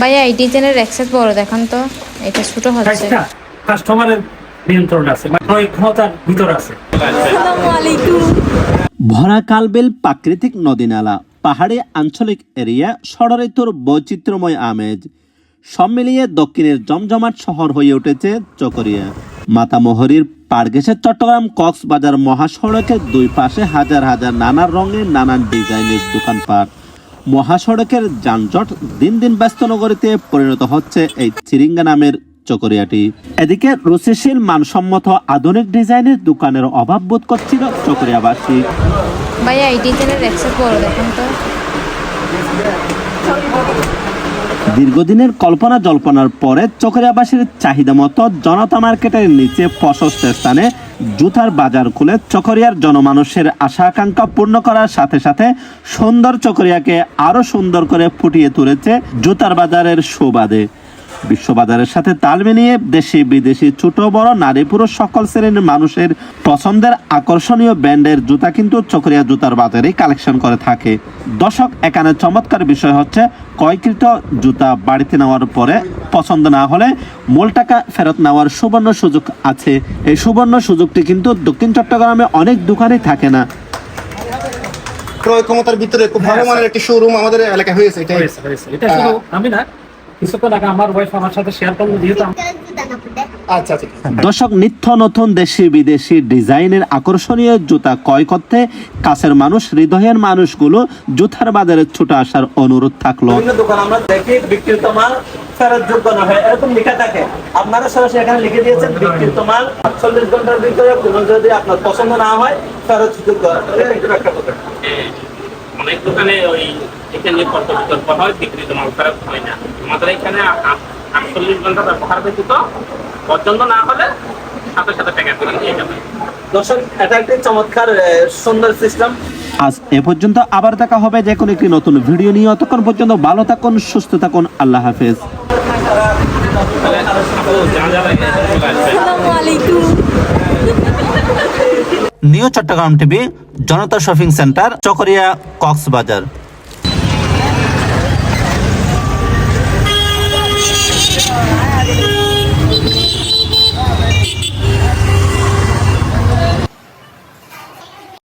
ভাইয়া এই ডিজাইনের এক্সেস বড় দেখান তো এটা ছোট হচ্ছে। কাস্টমারের নিয়ন্ত্রণ আছে মানে ক্ষমতার ভিতর আছে। ভরা কালবেল প্রাকৃতিক নদী নালা পাহাড়ি আঞ্চলিক এরিয়া ষড়ঋতুর বৈচিত্র্যময় আমেজ। সব মিলিয়ে দক্ষিণের জমজমাট শহর হয়ে উঠেছে চকরিয়া। মাতামহরীর পাড়গেছে চট্টগ্রাম কক্সবাজার মহাসড়কের দুই পাশে হাজার হাজার নানা রঙের নানান ডিজাইনের দোকানপাট। মহাসড়কের যানজট দিন দিন ব্যস্ত নগরীতে পরিণত হচ্ছে এই চিরিঙ্গা নামের চকরিয়াটি। এদিকে রুচিশীল মানসম্মত আধুনিক ডিজাইনের দোকানের অভাব বোধ করছিল চকরিয়াবাসী। ভাইয়া, এই ডিজাইনের দেখান তো। দীর্ঘদিনের কল্পনা জল্পনার পরে চকরিয়াবাসীর চাহিদা মতো জনতা মার্কেটের নিচে প্রশস্ত স্থানে জুতার বাজার খুলে চকরিয়ার জনমানুষের আশা আকাঙ্ক্ষা পূর্ণ করার সাথে সাথে সুন্দর চকরিয়াকে আরও সুন্দর করে ফুটিয়ে তুলেছে জুতার বাজারের সুবাদে। বিশ্ববাজারের সাথে তাল মিলিয়ে দেশি বিদেশি ছোট বড় নারী পুরুষ সকল শ্রেণির মানুষের পছন্দের আকর্ষণীয় ব্র্যান্ডের জুতা কিন্তু চকরিয়া জুতার বাজারেই কালেকশন করে থাকে। দর্শক এখানে চমৎকার বিষয় হচ্ছে ক্রয়কৃত জুতা বাড়িতে নেওয়ার পরে পছন্দ না হলে মূল টাকা ফেরত নেওয়ার সুবর্ণ সুযোগ আছে। এই সুবর্ণ সুযোগটি কিন্তু দক্ষিণ চট্টগ্রামে অনেক দোকানে থাকে না। ক্রয় ক্ষমতার ভিতরে খুব ভালো মানের একটি শোরুম আমাদের এলাকায় হয়েছে এটাই। হয়েছে হয়েছে। এটা আমি না কিছুক্ষণ আগে আমার ওয়াইফ আমার সাথে শেয়ার করল যেহেতু আমি- আচ্ছা আচ্ছা। দর্শক নিত্য নতুন দেশি বিদেশি ডিজাইনের আকর্ষণীয় জুতা ক্রয় করতে কাছের মানুষ হৃদয়ের মানুষগুলো জুতার বাজারে ছুটে আসার অনুরোধ থাকল। দোকান আমরা দেখি বিক্রিত মাল ফেরত যোগ্য নয় এরকম লেখা থাকে। আপনারা সরাসরি এখানে লিখে দিয়েছেন বিক্রিত মাল আটচল্লিশ ঘণ্টার ভিতরে কোনো যদি আপনার পছন্দ না হয় ফেরত যোগ্য। একটু। অনেক দোকানে ওই কত বিতর্ক হয় বিক্রিত মাল ফেরত হয় না। আমাদের এখানে আটচল্লিশ ঘণ্টা ব্যবহার ব্যতীত পছন্দ না হলে সাথে সাথে টাকা করে নিয়ে যাবে। দর্শক এটা একটি চমৎকার সুন্দর সিস্টেম আজ এ পর্যন্ত আবার দেখা হবে যে কোনো একটি নতুন ভিডিও নিয়ে। অতক্ষণ পর্যন্ত ভালো থাকুন সুস্থ থাকুন আল্লাহ হাফেজ। New Chittagong TV Janata shopping center Chakaria Cox's Bazar.